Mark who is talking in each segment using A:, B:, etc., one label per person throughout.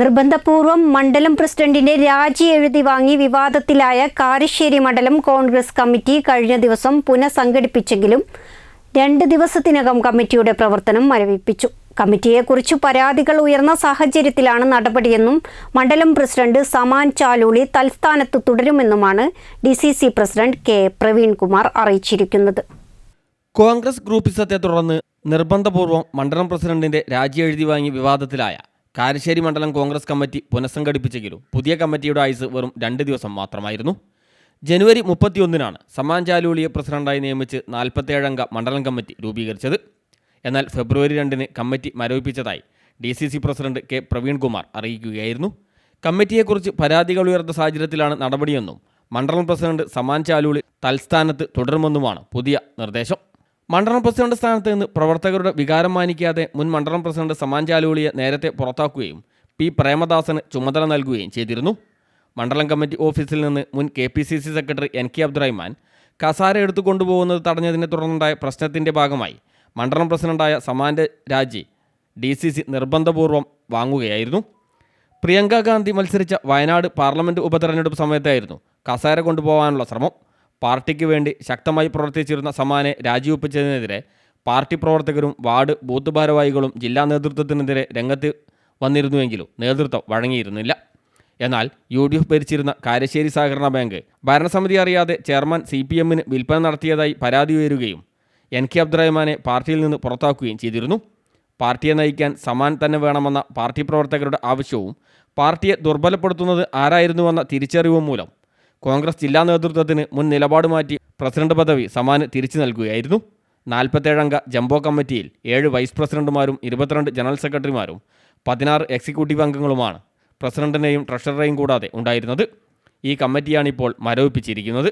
A: നിർബന്ധപൂർവം മണ്ഡലം പ്രസിഡന്റിന്റെ രാജി എഴുതി വാങ്ങി വിവാദത്തിലായ കാരശ്ശേരി മണ്ഡലം കോൺഗ്രസ് കമ്മിറ്റി കഴിഞ്ഞ ദിവസം പുനഃസംഘടിപ്പിച്ചെങ്കിലും രണ്ട് ദിവസത്തിനകം കമ്മിറ്റിയുടെ പ്രവർത്തനം മരവിപ്പിച്ചു. കമ്മിറ്റിയെക്കുറിച്ച് പരാതികൾ ഉയർന്ന സാഹചര്യത്തിലാണ് നടപടിയെന്നും മണ്ഡലം പ്രസിഡന്റ് സമാൻ ചാലൂളി തൽസ്ഥാനത്ത് തുടരുമെന്നുമാണ് D C C president K Praveenkumar അറിയിച്ചിരിക്കുന്നത്.
B: കോൺഗ്രസ് ഗ്രൂപ്പിസത്തെ തുടർന്ന് നിർബന്ധപൂർവം മണ്ഡലം പ്രസിഡന്റിന്റെ രാജി എഴുതി വാങ്ങി വിവാദത്തിലായ കാരശ്ശേരി മണ്ഡലം കോൺഗ്രസ് കമ്മിറ്റി പുനഃസംഘടിപ്പിച്ചെങ്കിലും പുതിയ കമ്മിറ്റിയുടെ ആയുസ് വെറും രണ്ട് ദിവസം മാത്രമായിരുന്നു. ജനുവരി മുപ്പത്തിയൊന്നിനാണ് സമാൻ ചാലൂളിയെ പ്രസിഡന്റായി നിയമിച്ച് നാൽപ്പത്തേഴംഗ മണ്ഡലം കമ്മിറ്റി രൂപീകരിച്ചത്. എന്നാൽ ഫെബ്രുവരി രണ്ടിന് committee മരവിപ്പിച്ചതായി D C C president K Praveenkumar അറിയിക്കുകയായിരുന്നു. കമ്മിറ്റിയെക്കുറിച്ച് പരാതികൾ ഉയർന്ന സാഹചര്യത്തിലാണ് നടപടിയെന്നും മണ്ഡലം പ്രസിഡന്റ് സമാൻ തൽസ്ഥാനത്ത് തുടരുമെന്നുമാണ് പുതിയ നിർദ്ദേശം. മണ്ഡലം പ്രസിഡന്റ് സ്ഥാനത്ത് നിന്ന് പ്രവർത്തകരുടെ വികാരം മാനിക്കാതെ മുൻ മണ്ഡലം പ്രസിഡന്റ് സമാൻ ചാലൂളിയെ നേരത്തെ പുറത്താക്കുകയും പി പ്രേമദാസന് ചുമതല നൽകുകയും ചെയ്തിരുന്നു. മണ്ഡലം കമ്മിറ്റി ഓഫീസിൽ നിന്ന് മുൻ K P C C secretary N K Abdurahman കസാര എടുത്തു കൊണ്ടുപോകുന്നത് തടഞ്ഞതിനെ തുടർന്നുണ്ടായ പ്രശ്നത്തിന്റെ ഭാഗമായി മണ്ഡലം പ്രസിഡന്റായ സമാന്റെ രാജി ഡി സി സി നിർബന്ധപൂർവം വാങ്ങുകയായിരുന്നു. പ്രിയങ്ക ഗാന്ധി മത്സരിച്ച വയനാട് പാർലമെന്റ് ഉപതെരഞ്ഞെടുപ്പ് സമയത്തായിരുന്നു കസാര കൊണ്ടുപോകാനുള്ള ശ്രമം. പാർട്ടിക്ക് വേണ്ടി ശക്തമായി പ്രവർത്തിച്ചിരുന്ന സമാനെ രാജിവെപ്പിച്ചതിനെതിരെ പാർട്ടി പ്രവർത്തകരും വാർഡ് ബൂത്ത് ഭാരവാഹികളും ജില്ലാ നേതൃത്വത്തിനെതിരെ രംഗത്ത് വന്നിരുന്നുവെങ്കിലും നേതൃത്വം വഴങ്ങിയിരുന്നില്ല. എന്നാൽ യു ഡി എഫ് ഭരിച്ചിരുന്ന കാരശ്ശേരി സഹകരണ ബാങ്ക് ഭരണസമിതി അറിയാതെ ചെയർമാൻ സി പി എമ്മിന് വിൽപ്പന നടത്തിയതായി പരാതി ഉയരുകയും എൻ കെ അബ്ദുറഹ്മാനെ പാർട്ടിയിൽ നിന്ന് പുറത്താക്കുകയും ചെയ്തിരുന്നു. പാർട്ടിയെ നയിക്കാൻ സമാൻ തന്നെ വേണമെന്ന പാർട്ടി പ്രവർത്തകരുടെ ആവശ്യവും പാർട്ടിയെ ദുർബലപ്പെടുത്തുന്നത് ആരായിരുന്നുവെന്ന തിരിച്ചറിവും മൂലം കോൺഗ്രസ് ജില്ലാ നേതൃത്വത്തിന് മുൻ നിലപാട് മാറ്റി പ്രസിഡന്റ് പദവി സമാന് തിരിച്ചു നൽകുകയായിരുന്നു. നാൽപ്പത്തേഴംഗ ജംബോ കമ്മിറ്റിയിൽ ഏഴ് വൈസ് പ്രസിഡന്റുമാരും ഇരുപത്തിരണ്ട് ജനറൽ സെക്രട്ടറിമാരും പതിനാറ് എക്സിക്യൂട്ടീവ് അംഗങ്ങളുമാണ് പ്രസിഡന്റിനെയും ട്രഷററെയും കൂടാതെ ഉണ്ടായിരുന്നത്. ഈ കമ്മിറ്റിയാണ് ഇപ്പോൾ മരവിപ്പിച്ചിരിക്കുന്നത്.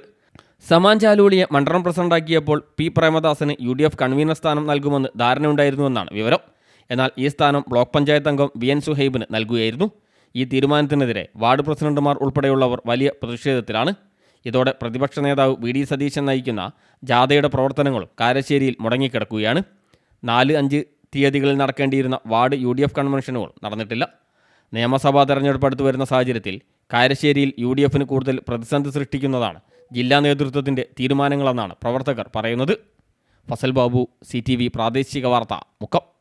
B: സമാൻ ചാലൂളിയെ മണ്ഡലം പ്രസിഡന്റാക്കിയപ്പോൾ പി പ്രേമദാസന് യു ഡി എഫ് കൺവീനർ സ്ഥാനം നൽകുമെന്ന് ധാരണയുണ്ടായിരുന്നുവെന്നാണ് വിവരം. എന്നാൽ ഈ സ്ഥാനം ബ്ലോക്ക് പഞ്ചായത്ത് അംഗം വി എൻ സുഹൈബിന് നൽകുകയായിരുന്നു. ഈ തീരുമാനത്തിനെതിരെ വാർഡ് പ്രസിഡന്റുമാർ ഉൾപ്പെടെയുള്ളവർ വലിയ പ്രതിഷേധത്തിലാണ്. ഇതോടെ പ്രതിപക്ഷ നേതാവ് വി. ഡി. സതീശൻ നയിക്കുന്ന ജാഥയുടെ പ്രവർത്തനങ്ങളും കാരശ്ശേരിയിൽ മുടങ്ങിക്കിടക്കുകയാണ്. നാല് അഞ്ച് തീയതികളിൽ നടക്കേണ്ടിയിരുന്ന വാർഡ് യു. ഡി. എഫ് കൺവെൻഷനുകൾ നടന്നിട്ടില്ല. നിയമസഭാ തെരഞ്ഞെടുപ്പ് അടുത്ത് വരുന്ന സാഹചര്യത്തിൽ കാരശ്ശേരിയിൽ യു. ഡി. എഫിന് കൂടുതൽ പ്രതിസന്ധി സൃഷ്ടിക്കുന്നതാണ് ജില്ലാ നേതൃത്വത്തിന്റെ തീരുമാനങ്ങളെന്നാണ് പ്രവർത്തകർ പറയുന്നത്. ഫസൽ ബാബു സി പ്രാദേശിക വാർത്ത മുക്കം.